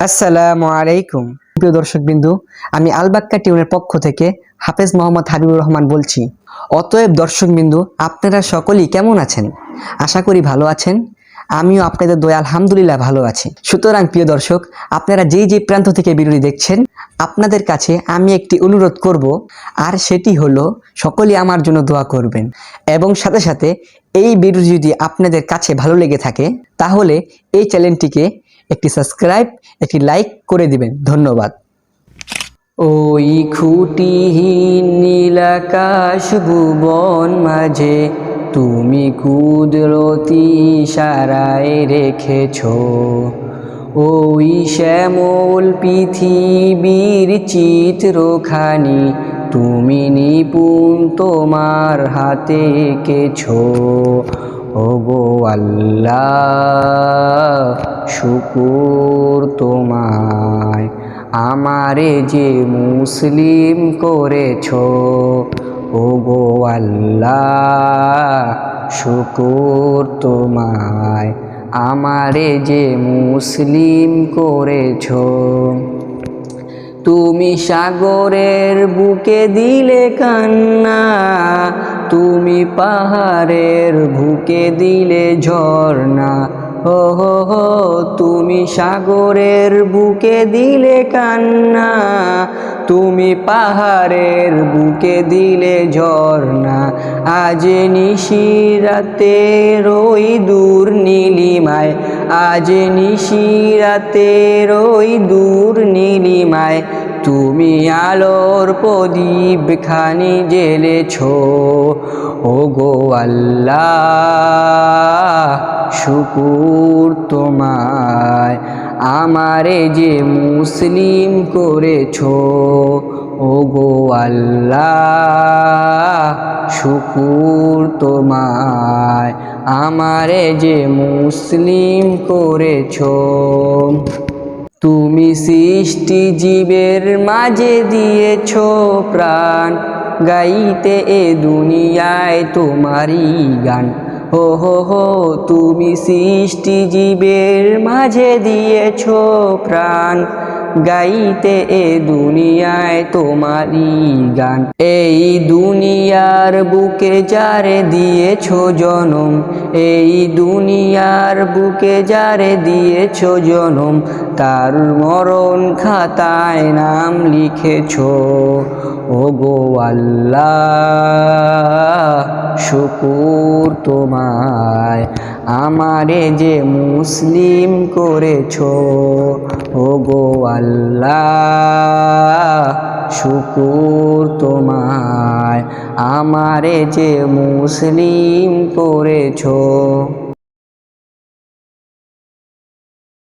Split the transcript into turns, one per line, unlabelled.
আসসালামু আলাইকুম। প্রিয় দর্শক বিন্দু আমি আলবাক্কা টিউনের পক্ষ থেকে হাফেজ মোহাম্মদ হাবিবুর রহমান বলছি। অতএব দর্শক বিন্দু আপনারা সকলেই কেমন আছেন? আশা করি ভালো আছেন। আমিও আপনাদের দয়া আলহামদুলিল্লাহ ভালো আছি। সুতরাং প্রিয় দর্শক, আপনারা যেই যে প্রান্ত থেকে ভিডিওটি দেখছেন, আপনাদের কাছে আমি একটি অনুরোধ করব, আর সেটি হলো সকলেই আমার জন্য দোয়া করবেন। এবং সাথে সাথে এই ভিডিও যদি আপনাদের কাছে ভালো লেগে থাকে, তাহলে এই চ্যানেলটিকে একটি সাবস্ক্রাইব, একটি লাইক করে দিবেন। ধন্যবাদ। ওই খুঁটিহীন নীলাকাশ ভুবন মাঝে তুমি কুদরতি সারায় রেখেছ। ওই শ্যামল পৃথিবীর চিত্রখানি তুমি নিপুণ তোমার হাতে এঁকেছো ওগো আল্লাহ, শুকুর তোমায়। আমারে যে মুসলিম করেছ ওগো আল্লাহ শুকুর তোমায়। আমারে যে মুসলিম করেছ, তুমি সাগরের বুকে দিলে কান্না, তুমি পাহাড়ের বুকে দিলে ঝর্ণা। হো হো হো, তুমি সাগরের বুকে দিলে কান্না তুমি পাহাড়ের বুকে দিলে ঝর্ণা, আজ নিশিরাতে রই দূর নীলিমায়, আজ নিশিরাতে রই দূর নীলিমায়, তুমি আলোর প্রদীপ খানি জেলেছ ও গো আল্লাহ, শুকুর তোমায়। আমারে যে মুসলিম করেছ ও গো আল্লাহ, শুকুর তোমায়। আমারে যে মুসলিম করেছ, তুমি সৃষ্টি জীবের মাঝে দিয়েছ প্রাণ, গাইতে এ দুনিয়ায় তোমারই গান। হো হো হো, তুমি সৃষ্টি জীবের মাঝে দিয়েছ প্রাণ। গাইতে এ দুনিয়ায় তোমারই গান। এই দুনিয়ার বুকে যারে দিয়েছ জনম, এই দুনিয়ার বুকে যারে দিয়েছ জনম, তার মরণ খাতায় নাম লিখেছ। ও গো আল্লাহ শুকুর তোমায়। আমারে যে মুসলিম করেছ ও গো আল্লাহ শুকুর তোমায়। আমারে যে মুসলিম করেছ